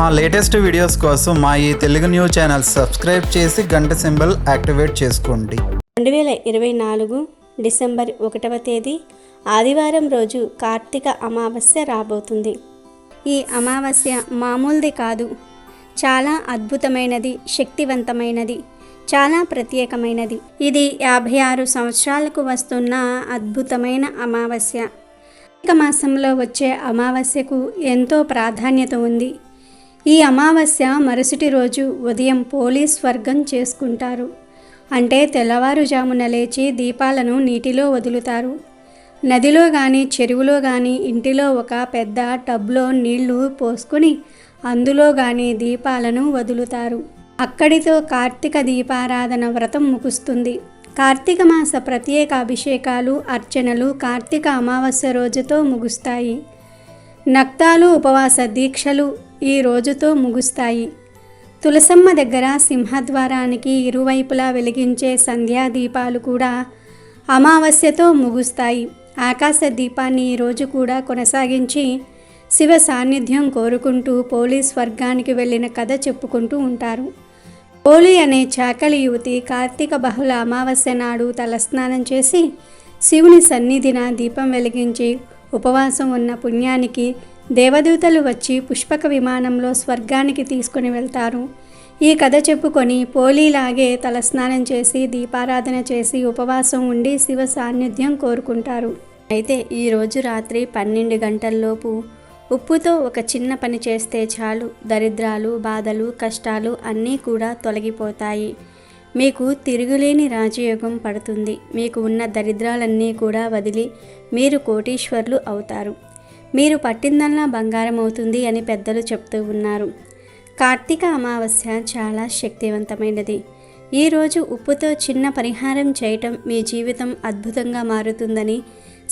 మా latest videos కోసం మా ఈ తెలుగు న్యూస్ ఛానల్ సబ్స్క్రైబ్ చేసి గంట సింబల్ యాక్టివేట్ చేసుకోండి. రెండు వేల ఇరవై నాలుగు డిసెంబర్ ఒకటవ తేదీ ఆదివారం రోజు కార్తీక అమావాస్య రాబోతుంది. ఈ అమావాస్య మామూలుది కాదు. చాలా అద్భుతమైనది శక్తివంతమైనది చాలా ప్రత్యేకమైనది. ఇది యాభై ఆరు సంవత్సరాలకు వస్తున్న అద్భుతమైన అమావాస్య. మాసంలో వచ్చే అమావాస్యకు ఎంతో ప్రాధాన్యత ఉంది. ఈ అమావాస్య మరుసటి రోజు ఉదయం పోలీస్ వర్గం చేసుకుంటారు. అంటే తెల్లవారుజామున లేచి దీపాలను నీటిలో వదులుతారు. నదిలో కానీ చెరువులో కానీ ఇంటిలో ఒక పెద్ద టబ్లో నీళ్ళు పోసుకొని అందులో కానీ దీపాలను వదులుతారు. అక్కడితో కార్తీక దీపారాధన వ్రతం ముగుస్తుంది. కార్తీక మాస ప్రత్యేక అభిషేకాలు అర్చనలు కార్తీక అమావాస్య రోజుతో ముగుస్తాయి. నక్తాలు ఉపవాస దీక్షలు ఈ రోజుతో ముగుస్తాయి. తులసమ్మ దగ్గర సింహద్వారానికి ఇరువైపులా వెలిగించే సంధ్యా దీపాలు కూడా అమావాస్యతో ముగుస్తాయి. ఆకాశ దీపాన్ని ఈ రోజు కూడా కొనసాగించి శివ సాన్నిధ్యం కోరుకుంటూ పోలీస్ వర్గానికి వెళ్ళిన కథ చెప్పుకుంటూ ఉంటారు. పోలి అనే చాకలి యువతి కార్తీక బహుళ అమావాస్య నాడు తలస్నానం చేసి శివుని సన్నిధిన దీపం వెలిగించి ఉపవాసం ఉన్న పుణ్యానికి దేవదూతలు వచ్చి పుష్పక విమానంలో స్వర్గానికి తీసుకుని వెళ్తారు. ఈ కథ చెప్పుకొని పోలీలాగే తలస్నానం చేసి దీపారాధన చేసి ఉపవాసం ఉండి శివ సాన్నిధ్యం కోరుకుంటారు. అయితే ఈరోజు రాత్రి పన్నెండు గంటల్లోపు ఉప్పుతో ఒక చిన్న పని చేస్తే చాలు. దరిద్రాలు బాధలు కష్టాలు అన్నీ కూడా తొలగిపోతాయి. మీకు తిరుగులేని రాజయోగం పడుతుంది. మీకు ఉన్న దరిద్రాలన్నీ కూడా వదిలి మీరు కోటీశ్వర్లు అవుతారు. మీరు పట్టిందల్లా బంగారం అవుతుంది అని పెద్దలు చెప్తూ ఉన్నారు. కార్తీక అమావాస్య చాలా శక్తివంతమైనది. ఈరోజు ఉప్పుతో చిన్న పరిహారం చేయటం మీ జీవితం అద్భుతంగా మారుతుందని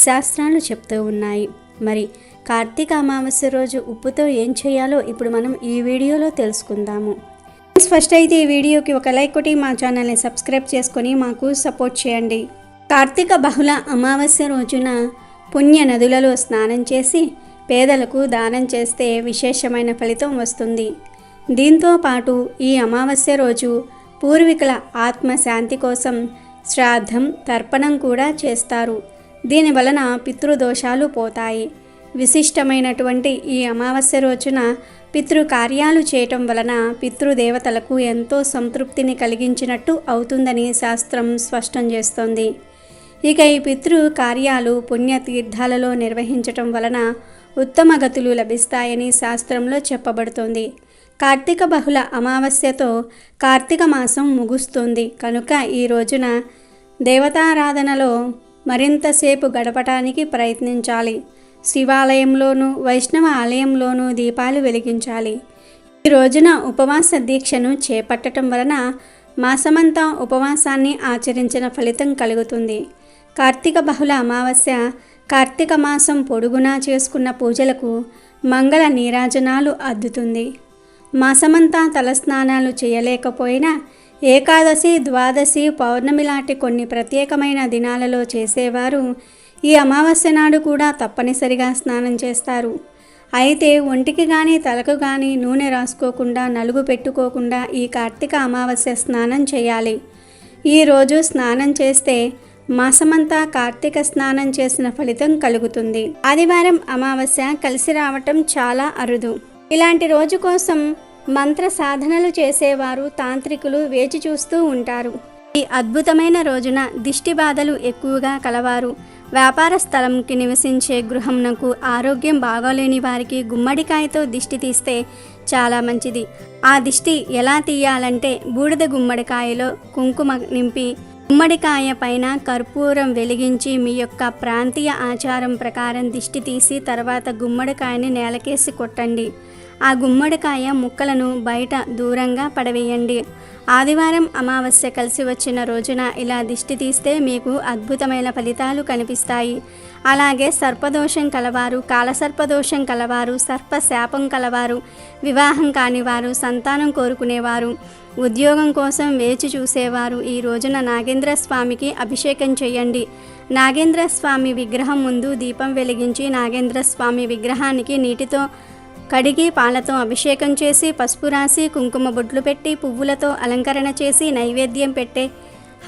శాస్త్రాలు చెప్తూ ఉన్నాయి. మరి కార్తీక అమావాస్య రోజు ఉప్పుతో ఏం చేయాలో ఇప్పుడు మనం ఈ వీడియోలో తెలుసుకుందాము. ఫస్ట్ అయితే ఈ వీడియోకి ఒక లైక్ కొట్టి మా ఛానల్ని సబ్స్క్రైబ్ చేసుకొని మాకు సపోర్ట్ చేయండి. కార్తీక బహుళ అమావాస్య రోజున పుణ్య నదులలో స్నానం చేసి పేదలకు దానం చేస్తే విశేషమైన ఫలితం వస్తుంది. దీంతో పాటు ఈ అమావాస్య రోజు పూర్వీకుల ఆత్మశాంతి కోసం శ్రాద్ధం తర్పణం కూడా చేస్తారు. దీని వలన పితృదోషాలు పోతాయి. విశిష్టమైనటువంటి ఈ అమావాస్య రోజున పితృ కార్యాలు చేయటం వలన పితృదేవతలకు ఎంతో సంతృప్తిని కలిగించినట్టు అవుతుందని శాస్త్రం స్పష్టం చేస్తోంది. ఇక ఈ పితృ కార్యాలు పుణ్యతీర్థాలలో నిర్వహించటం వలన ఉత్తమ గతులు లభిస్తాయని శాస్త్రంలో చెప్పబడుతోంది. కార్తీక బహుళ అమావాస్యతో కార్తీక మాసం ముగుస్తుంది. కనుక ఈ రోజున దేవతారాధనలో మరింతసేపు గడపటానికి ప్రయత్నించాలి. శివాలయంలోనూ వైష్ణవ ఆలయంలోనూ దీపాలు వెలిగించాలి. ఈ రోజున ఉపవాస దీక్షను చేపట్టడం వలన మాసమంతా ఉపవాసాన్ని ఆచరించిన ఫలితం కలుగుతుంది. కార్తీక బహుళ అమావాస్య కార్తీక మాసం పొడుగునా చేసుకున్న పూజలకు మంగళ నీరాజనాలు అద్దుతుంది. మాసమంతా తలస్నానాలు చేయలేకపోయినా ఏకాదశి ద్వాదశి పౌర్ణమి లాంటి కొన్ని ప్రత్యేకమైన దినాలలో చేసేవారు ఈ అమావాస్య నాడు కూడా తప్పనిసరిగా స్నానం చేస్తారు. అయితే ఒంటికి కానీ తలకు కానీ నూనె రాసుకోకుండా నలుగు పెట్టుకోకుండా ఈ కార్తీక అమావాస్య స్నానం చేయాలి. ఈరోజు స్నానం చేస్తే మాసమంతా కార్తీక స్నానం చేసిన ఫలితం కలుగుతుంది. ఆదివారం అమావాస్య కలిసి రావటం చాలా అరుదు. ఇలాంటి రోజు కోసం మంత్ర సాధనలు చేసేవారు తాంత్రికులు వేచి చూస్తూ ఉంటారు. ఈ అద్భుతమైన రోజున దిష్టి బాధలు ఎక్కువగా కలవారు. వ్యాపార స్థలంకి నివసించే గృహంనకు ఆరోగ్యం బాగోలేని వారికి గుమ్మడికాయతో దిష్టి తీస్తే చాలా మంచిది. ఆ దిష్టి ఎలా తీయాలంటే బూడిద గుమ్మడికాయలో కుంకుమ నింపి గుమ్మడికాయ పైన కర్పూరం వెలిగించి మీ యొక్క ప్రాంతీయ ఆచారం ప్రకారం దిష్టి తీసి తర్వాత గుమ్మడికాయని నేలకేసి కొట్టండి. ఆ గుమ్మడికాయ ముక్కలను బయట దూరంగా పడవేయండి. ఆదివారం అమావాస్య కలిసి వచ్చిన రోజున ఇలా దిష్టి తీస్తే మీకు అద్భుతమైన ఫలితాలు కనిపిస్తాయి. అలాగే సర్పదోషం కలవారు కాలసర్పదోషం కలవారు సర్ప శాపం కలవారు వివాహం కానివారు సంతానం కోరుకునేవారు ఉద్యోగం కోసం వేచి చూసేవారు. ఈ రోజున నాగేంద్ర స్వామికి అభిషేకం చేయండి. నాగేంద్ర స్వామి విగ్రహం ముందు దీపం వెలిగించి నాగేంద్ర స్వామి విగ్రహానికి నీటితో కడిగి పాలతో అభిషేకం చేసి పసుపు రాసి కుంకుమ బొట్లు పెట్టి పువ్వులతో అలంకరణ చేసి నైవేద్యం పెట్టే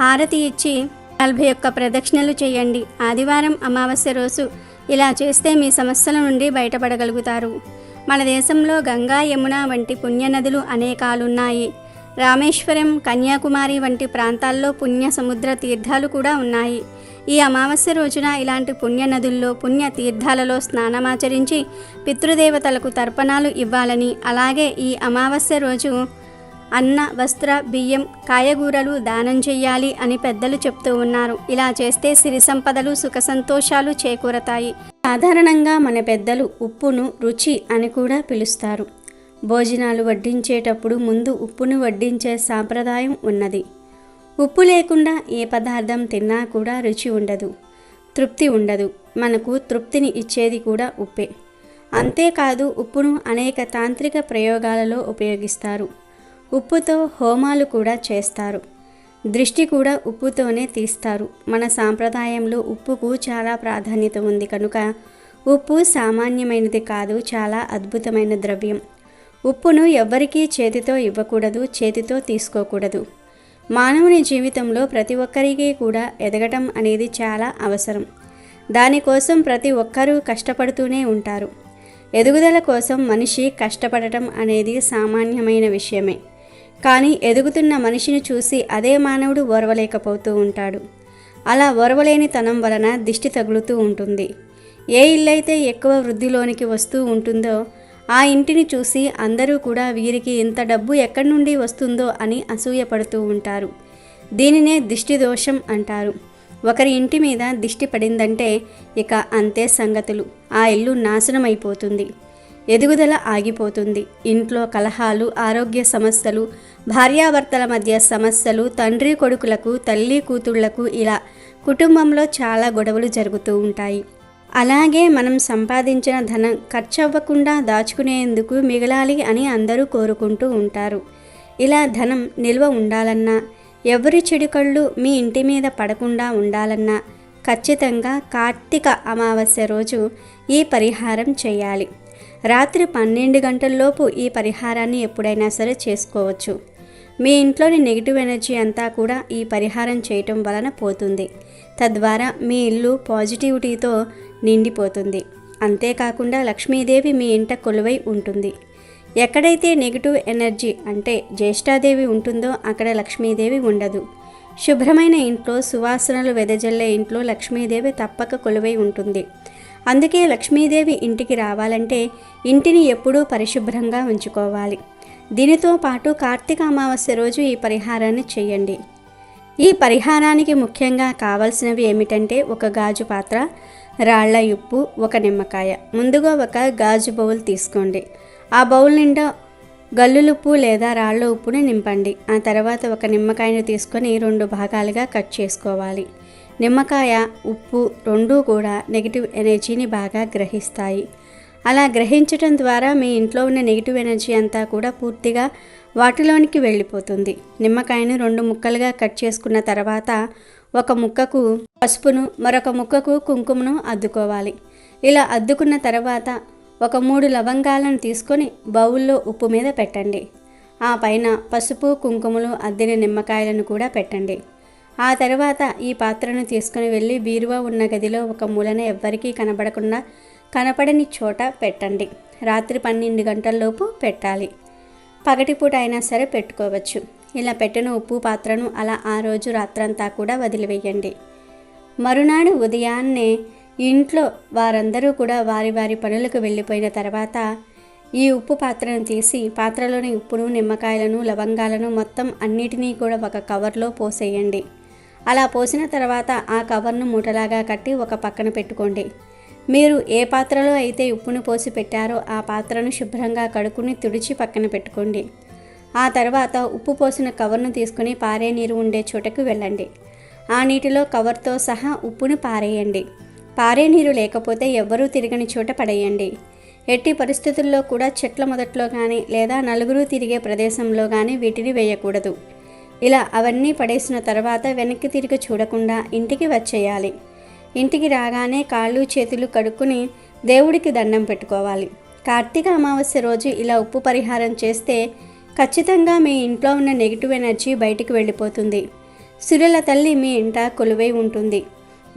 హారతి ఇచ్చి నలభై యొక్క ప్రదక్షిణలు చేయండి. ఆదివారం అమావాస్య రోజు ఇలా చేస్తే మీ సమస్యల నుండి బయటపడగలుగుతారు. మన దేశంలో గంగా యమున వంటి పుణ్యనదులు అనేకాలున్నాయి. రామేశ్వరం కన్యాకుమారి వంటి ప్రాంతాల్లో పుణ్య సముద్ర తీర్థాలు కూడా ఉన్నాయి. ఈ అమావాస్య రోజున ఇలాంటి పుణ్య నదుల్లో పుణ్య తీర్థాలలో స్నానమాచరించి పితృదేవతలకు తర్పణాలు ఇవ్వాలని అలాగే ఈ అమావాస్య రోజు అన్న వస్త్ర బియ్యం కాయగూరలు దానం చెయ్యాలి అని పెద్దలు చెప్తూ ఉన్నారు. ఇలా చేస్తే సిరి సంపదలు సుఖ సంతోషాలు చేకూరతాయి. సాధారణంగా మన పెద్దలు ఉప్పును రుచి అని కూడా పిలుస్తారు. భోజనాలు వడ్డించేటప్పుడు ముందు ఉప్పును వడ్డించే సాంప్రదాయం ఉన్నది. ఉప్పు లేకుండా ఏ పదార్థం తిన్నా కూడా రుచి ఉండదు తృప్తి ఉండదు. మనకు తృప్తిని ఇచ్చేది కూడా ఉప్పే. అంతేకాదు ఉప్పును అనేక తాంత్రిక ప్రయోగాలలో ఉపయోగిస్తారు. ఉప్పుతో హోమాలు కూడా చేస్తారు. దృష్టి కూడా ఉప్పుతోనే తీస్తారు. మన సాంప్రదాయంలో ఉప్పుకు చాలా ప్రాధాన్యత ఉంది కనుక ఉప్పు సామాన్యమైనది కాదు చాలా అద్భుతమైన ద్రవ్యం. ఉప్పును ఎవ్వరికీ చేతితో ఇవ్వకూడదు చేతితో తీసుకోకూడదు. మానవుని జీవితంలో ప్రతి ఒక్కరికి కూడా ఎదగటం అనేది చాలా అవసరం. దానికోసం ప్రతి ఒక్కరూ కష్టపడుతూనే ఉంటారు. ఎదుగుదల కోసం మనిషి కష్టపడటం అనేది సామాన్యమైన విషయమే. కానీ ఎదుగుతున్న మనిషిని చూసి అదే మానవుడు ఓర్వలేకపోతూ ఉంటాడు. అలా ఓర్వలేని తనం వలన దిష్టి తగులుతూ ఉంటుంది. ఏ ఇల్లైతే ఎక్కువ వృద్ధిలోనికి వస్తూ ఉంటుందో ఆ ఇంటిని చూసి అందరూ కూడా వీరికి ఇంత డబ్బు ఎక్కడి నుండి వస్తుందో అని అసూయపడుతూ ఉంటారు. దీనినే దిష్టి దోషం అంటారు. ఒకరి ఇంటి మీద దిష్టి పడిందంటే ఇక అంతే సంగతులు. ఆ ఇల్లు నాశనమైపోతుంది. ఎదుగుదల ఆగిపోతుంది. ఇంట్లో కలహాలు ఆరోగ్య సమస్యలు భార్యాభర్తల మధ్య సమస్యలు తండ్రి కొడుకులకు తల్లి కూతుళ్ళకు ఇలా కుటుంబంలో చాలా గొడవలు జరుగుతూ ఉంటాయి. అలాగే మనం సంపాదించిన ధనం ఖర్చవ్వకుండా దాచుకునేందుకు మిగలాలి అని అందరూ కోరుకుంటూ ఉంటారు. ఇలా ధనం నిల్వ ఉండాలన్నా ఎవరి చెడుకళ్ళు మీ ఇంటి మీద పడకుండా ఉండాలన్నా ఖచ్చితంగా కార్తీక అమావాస్య రోజు ఈ పరిహారం చేయాలి. రాత్రి పన్నెండు గంటల్లోపు ఈ పరిహారాన్ని ఎప్పుడైనా సరే చేసుకోవచ్చు. మీ ఇంట్లోని నెగిటివ్ ఎనర్జీ అంతా కూడా ఈ పరిహారం చేయటం వలన పోతుంది. తద్వారా మీ ఇల్లు పాజిటివిటీతో నిండిపోతుంది. అంతేకాకుండా లక్ష్మీదేవి మీ ఇంట కొలువై ఉంటుంది. ఎక్కడైతే నెగిటివ్ ఎనర్జీ అంటే జ్యేష్ఠాదేవి ఉంటుందో అక్కడ లక్ష్మీదేవి ఉండదు. శుభ్రమైన ఇంట్లో సువాసనలు వెదజల్లే ఇంట్లో లక్ష్మీదేవి తప్పక కొలువై ఉంటుంది. అందుకే లక్ష్మీదేవి ఇంటికి రావాలంటే ఇంటిని ఎప్పుడూ పరిశుభ్రంగా ఉంచుకోవాలి. దీనితో పాటు కార్తీక అమావాస్య రోజు ఈ పరిహారాన్ని చేయండి. ఈ పరిహారానికి ముఖ్యంగా కావలసినవి ఏమిటంటే ఒక గాజు పాత్ర రాళ్ళ ఉప్పు ఒక నిమ్మకాయ. ముందుగా ఒక గాజు బౌల్ తీసుకోండి. ఆ బౌల్ నిండా గల్లులుప్పు లేదా రాళ్ళ ఉప్పుని నింపండి. ఆ తర్వాత ఒక నిమ్మకాయను తీసుకొని రెండు భాగాలుగా కట్ చేసుకోవాలి. నిమ్మకాయ ఉప్పు రెండూ కూడా నెగిటివ్ ఎనర్జీని బాగా గ్రహిస్తాయి. అలా గ్రహించటం ద్వారా మీ ఇంట్లో ఉన్న నెగిటివ్ ఎనర్జీ అంతా కూడా పూర్తిగా వాటిలోనికి వెళ్ళిపోతుంది. నిమ్మకాయను రెండు ముక్కలుగా కట్ చేసుకున్న తర్వాత ఒక ముక్కకు పసుపును మరొక ముక్కకు కుంకుమను అద్దుకోవాలి. ఇలా అద్దుకున్న తర్వాత ఒక మూడు లవంగాలను తీసుకొని బౌల్లో ఉప్పు మీద పెట్టండి. ఆ పైన పసుపు కుంకుమలు అద్దిన నిమ్మకాయలను కూడా పెట్టండి. ఆ తర్వాత ఈ పాత్రను తీసుకుని వెళ్ళి బీరువా ఉన్న గదిలో ఒక మూలన ఎవ్వరికీ కనబడకుండా కనపడని చోట పెట్టండి. రాత్రి పన్నెండు గంటల్లోపు పెట్టాలి. పగటిపూట అయినా సరే పెట్టుకోవచ్చు. ఇలా పెట్టిన ఉప్పు పాత్రను అలా ఆ రోజు రాత్రంతా కూడా వదిలివేయండి. మరునాడు ఉదయాన్నే ఇంట్లో వారందరూ కూడా వారి వారి పనులకు వెళ్ళిపోయిన తర్వాత ఈ ఉప్పు పాత్రను తీసి పాత్రలోని ఉప్పును నిమ్మకాయలను లవంగాలను మొత్తం అన్నిటినీ కూడా ఒక కవర్లో పోసేయండి. అలా పోసిన తర్వాత ఆ కవర్ను మూటలాగా కట్టి ఒక పక్కన పెట్టుకోండి. మీరు ఏ పాత్రలో అయితే ఉప్పును పోసి పెట్టారో ఆ పాత్రను శుభ్రంగా కడుక్కుని తుడిచి పక్కన పెట్టుకోండి. ఆ తర్వాత ఉప్పు పోసిన కవర్ను తీసుకుని పారే నీరు ఉండే చోటకు వెళ్ళండి. ఆ నీటిలో కవర్తో సహా ఉప్పును పారేయండి. పారే నీరు లేకపోతే ఎవ్వరూ తిరగని చోట పడేయండి. ఎట్టి పరిస్థితుల్లో కూడా చెట్ల మొదట్లో కానీ లేదా నలుగురు తిరిగే ప్రదేశంలో కానీ వీటిని వేయకూడదు. ఇలా అవన్నీ పడేసిన తర్వాత వెనక్కి తిరిగి చూడకుండా ఇంటికి వచ్చేయాలి. ఇంటికి రాగానే కాళ్ళు చేతులు కడుక్కుని దేవుడికి దండం పెట్టుకోవాలి. కార్తీక అమావాస్య రోజు ఇలా ఉప్పు పరిహారం చేస్తే ఖచ్చితంగా మీ ఇంట్లో ఉన్న నెగిటివ్ ఎనర్జీ బయటికి వెళ్ళిపోతుంది. సురుల తల్లి మీ ఇంట కొలువై ఉంటుంది.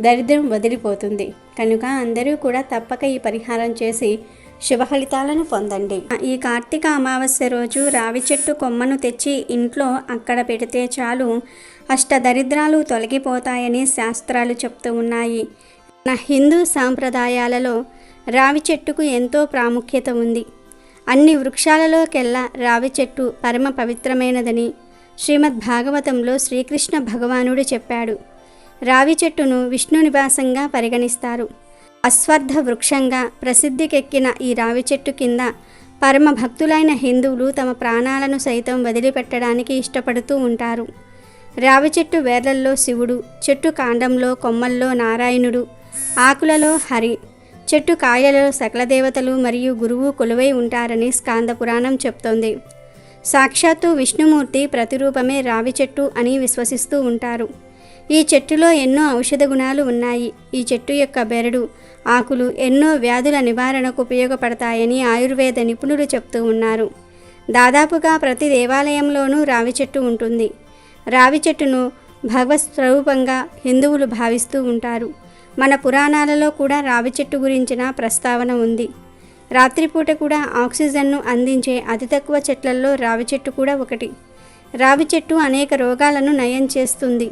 దరిద్రం వదిలిపోతుంది. కనుక అందరూ కూడా తప్పక ఈ పరిహారం చేసి శుభఫలితాలను పొందండి. ఈ కార్తీక అమావాస్య రోజు రావి చెట్టు కొమ్మను తెచ్చి ఇంట్లో అక్కడ పెడితే చాలు అష్టదరిద్రాలు తొలగిపోతాయని శాస్త్రాలు చెప్తూ ఉన్నాయి. నా హిందూ సాంప్రదాయాలలో రావి చెట్టుకు ఎంతో ప్రాముఖ్యత ఉంది. అన్ని వృక్షాలలోకెల్లా రావి చెట్టు పరమ పవిత్రమైనదని శ్రీమద్ భాగవతంలో శ్రీకృష్ణ భగవానుడు చెప్పాడు. రావి చెట్టును విష్ణు నివాసంగా పరిగణిస్తారు. అశ్వర్ధ వృక్షంగా ప్రసిద్ధికెక్కిన ఈ రావి చెట్టు కింద పరమ భక్తులైన హిందువులు తమ ప్రాణాలను సైతం వదిలిపెట్టడానికి ఇష్టపడుతూ ఉంటారు. రావి చెట్టు వేర్లల్లో శివుడు చెట్టు కాండంలో కొమ్మల్లో నారాయణుడు ఆకులలో హరి చెట్టు కాయలలో సకల దేవతలు మరియు గురువు కొలువై ఉంటారని స్కాంద పురాణం చెప్తోంది. సాక్షాత్తు విష్ణుమూర్తి ప్రతిరూపమే రావి చెట్టు అని విశ్వసిస్తూ ఉంటారు. ఈ చెట్టులో ఎన్నో ఔషధ గుణాలు ఉన్నాయి. ఈ చెట్టు యొక్క బెరడు ఆకులు ఎన్నో వ్యాధుల నివారణకు ఉపయోగపడతాయని ఆయుర్వేద నిపుణులు చెప్తూ ఉన్నారు. దాదాపుగా ప్రతి దేవాలయంలోనూ రావి చెట్టు ఉంటుంది. రావి చెట్టును భగవత్ స్వరూపంగా హిందువులు భావిస్తూ ఉంటారు. మన పురాణాలలో కూడా రావి చెట్టు గురించిన ప్రస్తావన ఉంది. రాత్రిపూట కూడా ఆక్సిజన్ను అందించే అతి తక్కువ చెట్లలో రావి చెట్టు కూడా ఒకటి. రావి చెట్టు అనేక రోగాలను నయం చేస్తుంది.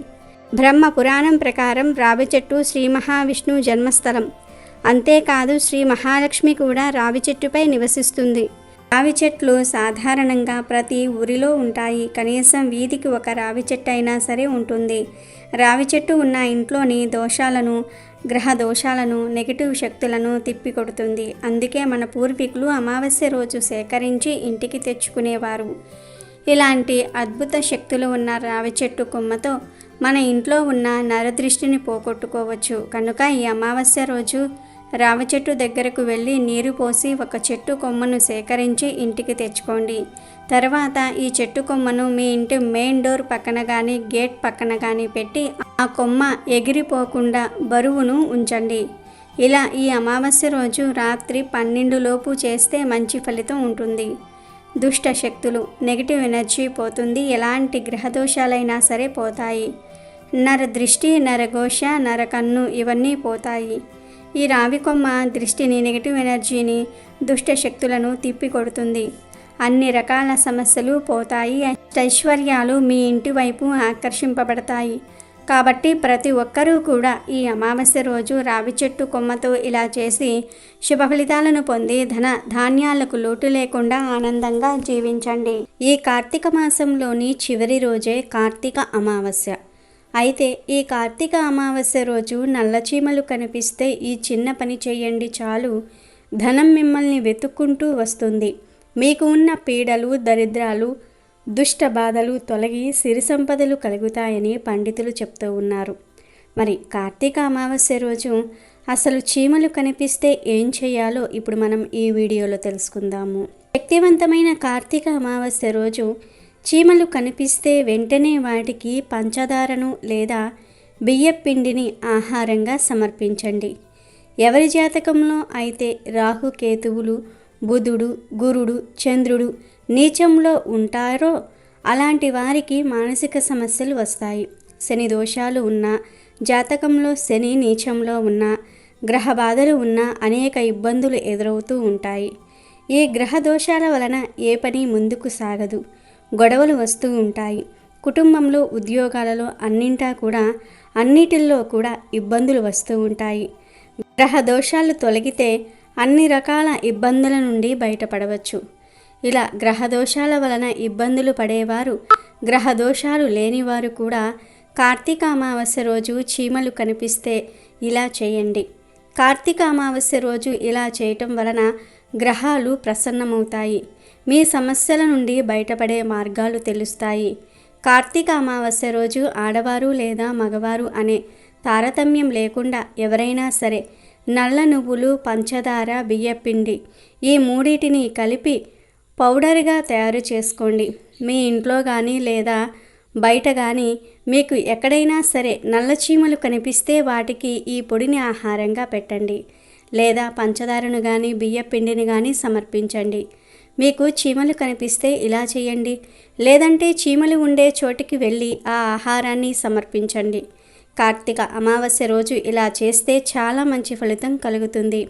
బ్రహ్మ పురాణం ప్రకారం రావి చెట్టు శ్రీ మహావిష్ణువు జన్మస్థలం. అంతేకాదు శ్రీ మహాలక్ష్మి కూడా రావి చెట్టుపై నివసిస్తుంది. రావి చెట్లు సాధారణంగా ప్రతి ఊరిలో ఉంటాయి. కనీసం వీధికి ఒక రావి చెట్టు అయినా సరే ఉంటుంది. రావి చెట్టు ఉన్న ఇంట్లోని దోషాలను గ్రహ దోషాలను నెగిటివ్ శక్తులను తిప్పికొడుతుంది. అందుకే మన పూర్వీకులు అమావాస్య రోజు సేకరించి ఇంటికి తెచ్చుకునేవారు. ఇలాంటి అద్భుత శక్తులు ఉన్న రావి చెట్టు కొమ్మతో మన ఇంట్లో ఉన్న నరదృష్టిని పోగొట్టుకోవచ్చు. కనుక ఈ అమావాస్య రోజు రావి చెట్టు దగ్గరకు వెళ్ళి నీరు పోసి ఒక చెట్టు కొమ్మను సేకరించి ఇంటికి తెచ్చుకోండి. తర్వాత ఈ చెట్టు కొమ్మను మీ ఇంటి మెయిన్ డోర్ పక్కన కానీ గేట్ పక్కన కానీ పెట్టి ఆ కొమ్మ ఎగిరిపోకుండా బరువును ఉంచండి. ఇలా ఈ అమావాస్య రోజు రాత్రి పన్నెండు లోపు చేస్తే మంచి ఫలితం ఉంటుంది. దుష్ట శక్తులు నెగిటివ్ ఎనర్జీ పోతుంది. ఎలాంటి గ్రహదోషాలైనా సరే పోతాయి. నర దృష్టి నరఘోష నరకన్ను ఇవన్నీ పోతాయి. ఈ రావి కొమ్మ దృష్టిని నెగిటివ్ ఎనర్జీని దుష్ట శక్తులను తిప్పికొడుతుంది. అన్ని రకాల సమస్యలు పోతాయి. ఐశ్వర్యాలు మీ ఇంటి వైపు ఆకర్షింపబడతాయి. కాబట్టి ప్రతి ఒక్కరూ కూడా ఈ అమావాస్య రోజు రావి చెట్టు కొమ్మతో ఇలా చేసి శుభ ఫలితాలను పొంది ధన ధాన్యాలకు లోటు లేకుండా ఆనందంగా జీవించండి. ఈ కార్తీక మాసంలోని చివరి రోజే కార్తీక అమావాస్య. అయితే ఈ కార్తీక అమావాస్య రోజు నల్లచీమలు కనిపిస్తే ఈ చిన్న పని చేయండి చాలు. ధనం మిమ్మల్ని వెతుక్కుంటూ వస్తుంది. మీకు ఉన్న పీడలు దరిద్రాలు దుష్ట బాధలు తొలగి సిరి సంపదలు కలుగుతాయని పండితులు చెప్తూ ఉన్నారు. మరి కార్తీక అమావాస్య రోజు అసలు చీమలు కనిపిస్తే ఏం చేయాలో ఇప్పుడు మనం ఈ వీడియోలో తెలుసుకుందాము. శక్తివంతమైన కార్తీక అమావాస్య రోజు చీమలు కనిపిస్తే వెంటనే వాటికి పంచదారను లేదా బియ్యపిండిని ఆహారంగా సమర్పించండి. ఎవరి జాతకంలో అయితే రాహు కేతువులు బుధుడు గురుడు చంద్రుడు నీచంలో ఉంటారో అలాంటి వారికి మానసిక సమస్యలు వస్తాయి. శని దోషాలు ఉన్న జాతకంలో శని నీచంలో ఉన్న గ్రహ బాధలు ఉన్న అనేక ఇబ్బందులు ఎదురవుతూ ఉంటాయి. ఈ గ్రహ దోషాల వలన ఏ పని ముందుకు సాగదు. గొడవలు వస్తూ ఉంటాయి. కుటుంబంలో ఉద్యోగాలలో అన్నింటా కూడా అన్నిటిల్లో కూడా ఇబ్బందులు వస్తూ ఉంటాయి. గ్రహ దోషాలు తొలగితే అన్ని రకాల ఇబ్బందుల నుండి బయటపడవచ్చు. ఇలా గ్రహ దోషాల వలన ఇబ్బందులు పడేవారు గ్రహ దోషాలు లేనివారు కూడా కార్తీక అమావాస్య రోజు చీమలు కనిపిస్తే ఇలా చేయండి. కార్తీక అమావాస్య రోజు ఇలా చేయటం వలన గ్రహాలు ప్రసన్నమవుతాయి. మీ సమస్యల నుండి బయటపడే మార్గాలు తెలుస్తాయి. కార్తీక అమావాస్య రోజు ఆడవారు లేదా మగవారు అనే తారతమ్యం లేకుండా ఎవరైనా సరే నల్ల నువ్వులు పంచదార బియ్యపిండి ఈ మూడింటిని కలిపి పౌడర్గా తయారు చేసుకోండి. మీ ఇంట్లో కానీ లేదా బయట కానీ మీకు ఎక్కడైనా సరే నల్ల చీమలు కనిపిస్తే వాటికి ఈ పొడిని ఆహారంగా పెట్టండి. లేదా పంచదారను కానీ బియ్య పిండిని కానీ సమర్పించండి. మీకు చీమలు కనిపిస్తే ఇలా చేయండి. లేదంటే చీమలు ఉండే చోటికి వెళ్ళి ఆ ఆహారాన్ని సమర్పించండి. కార్తీక అమావాస్య రోజు ఇలా చేస్తే చాలా మంచి ఫలితం కలుగుతుంది.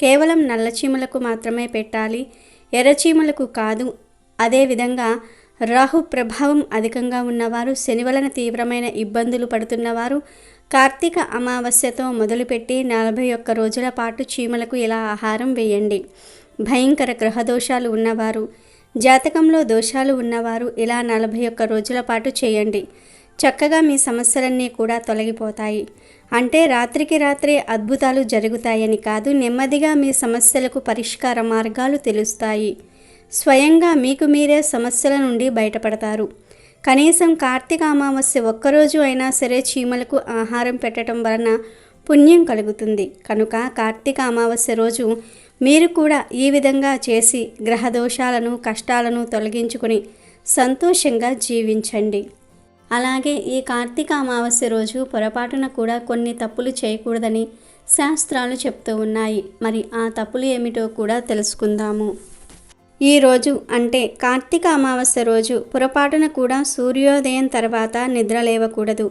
కేవలం నల్ల చీమలకు మాత్రమే పెట్టాలి. ఎర్రచీమలకు కాదు. అదేవిధంగా రాహు ప్రభావం అధికంగా ఉన్నవారు శనివలన తీవ్రమైన ఇబ్బందులు పడుతున్నవారు కార్తీక అమావాస్యతో మొదలుపెట్టి నలభై ఒక్క రోజుల పాటు చీమలకు ఇలా ఆహారం వేయండి. భయంకర గ్రహ దోషాలు ఉన్నవారు జాతకంలో దోషాలు ఉన్నవారు ఇలా నలభై ఒక్క రోజుల పాటు చేయండి. చక్కగా మీ సమస్యలన్నీ కూడా తొలగిపోతాయి. అంటే రాత్రికి రాత్రే అద్భుతాలు జరుగుతాయని కాదు నెమ్మదిగా మీ సమస్యలకు పరిష్కార మార్గాలు తెలుస్తాయి. స్వయంగా మీకు మీరే సమస్యల నుండి బయటపడతారు. కనీసం కార్తీక అమావాస్య ఒక్కరోజు అయినా సరే చీమలకు ఆహారం పెట్టడం వలన పుణ్యం కలుగుతుంది. కనుక కార్తీక అమావాస్య రోజు మీరు కూడా ఈ విధంగా చేసి గ్రహ దోషాలను కష్టాలను తొలగించుకుని సంతోషంగా జీవించండి. అలాగే ఈ కార్తీక అమావాస్య రోజు పొరపాటున కూడా కొన్ని తప్పులు చేయకూడదని శాస్త్రాలు చెప్తూ ఉన్నాయి. మరి ఆ తప్పులు ఏమిటో కూడా తెలుసుకుందాము. ఈ రోజు అంటే కార్తీక అమావాస్య రోజు పొరపాటున కూడా సూర్యోదయం తర్వాత నిద్ర లేవకూడదు.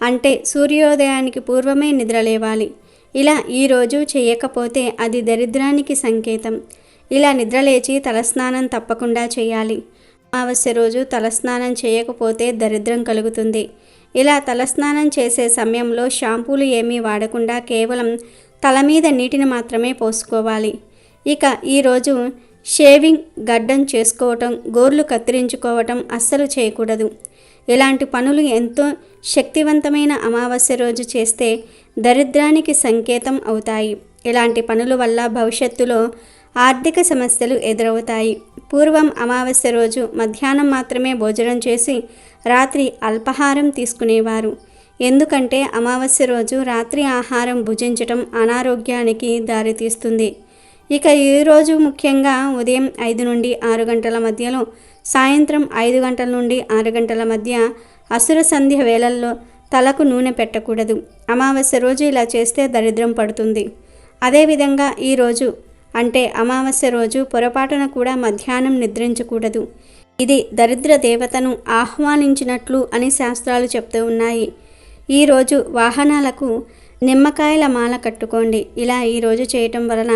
అంటే సూర్యోదయానికి పూర్వమే నిద్ర లేవాలి. ఇలా ఈరోజు చేయకపోతే అది దరిద్రానికి సంకేతం. ఇలా నిద్రలేచి తలస్నానం తప్పకుండా చేయాలి. అమావాస్య రోజు తలస్నానం చేయకపోతే దరిద్రం కలుగుతుంది. ఇలా తలస్నానం చేసే సమయంలో షాంపూలు ఏమీ వాడకుండా కేవలం తల మీద నీటిని మాత్రమే పోసుకోవాలి. ఇక ఈరోజు షేవింగ్ గడ్డం చేసుకోవటం గోర్లు కత్తిరించుకోవటం అస్సలు చేయకూడదు. ఇలాంటి పనులు ఎంతో శక్తివంతమైన అమావాస్య రోజు చేస్తే దరిద్రానికి సంకేతం అవుతాయి. ఇలాంటి పనుల వల్ల భవిష్యత్తులో ఆర్థిక సమస్యలు ఎదురవుతాయి. పూర్వం అమావాస్య రోజు మధ్యాహ్నం మాత్రమే భోజనం చేసి రాత్రి అల్పాహారం తీసుకునేవారు. ఎందుకంటే అమావాస్య రోజు రాత్రి ఆహారం భుజించటం అనారోగ్యానికి దారితీస్తుంది. ఇక ఈరోజు ముఖ్యంగా ఉదయం ఐదు నుండి ఆరు గంటల మధ్యలో సాయంత్రం ఐదు గంటల నుండి ఆరు గంటల మధ్య అసుర సంధ్య వేళల్లో తలకు నూనె పెట్టకూడదు. అమావాస్య రోజు ఇలా చేస్తే దరిద్రం పడుతుంది. అదేవిధంగా ఈరోజు అంటే అమావాస్య రోజు పొరపాటున కూడా మధ్యాహ్నం నిద్రించకూడదు. ఇది దరిద్ర దేవతను ఆహ్వానించినట్లు అని శాస్త్రాలు చెప్తూ ఉన్నాయి. ఈరోజు వాహనాలకు నిమ్మకాయల మాల కట్టుకోండి. ఇలా ఈరోజు చేయటం వలన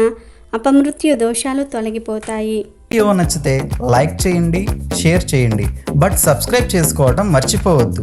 అపమృత్యు దోషాలు తొలగిపోతాయి. వీడియో నచ్చితే లైక్ చేయండి షేర్ చేయండి. బట్ సబ్స్క్రైబ్ చేసుకోవడం మర్చిపోవద్దు.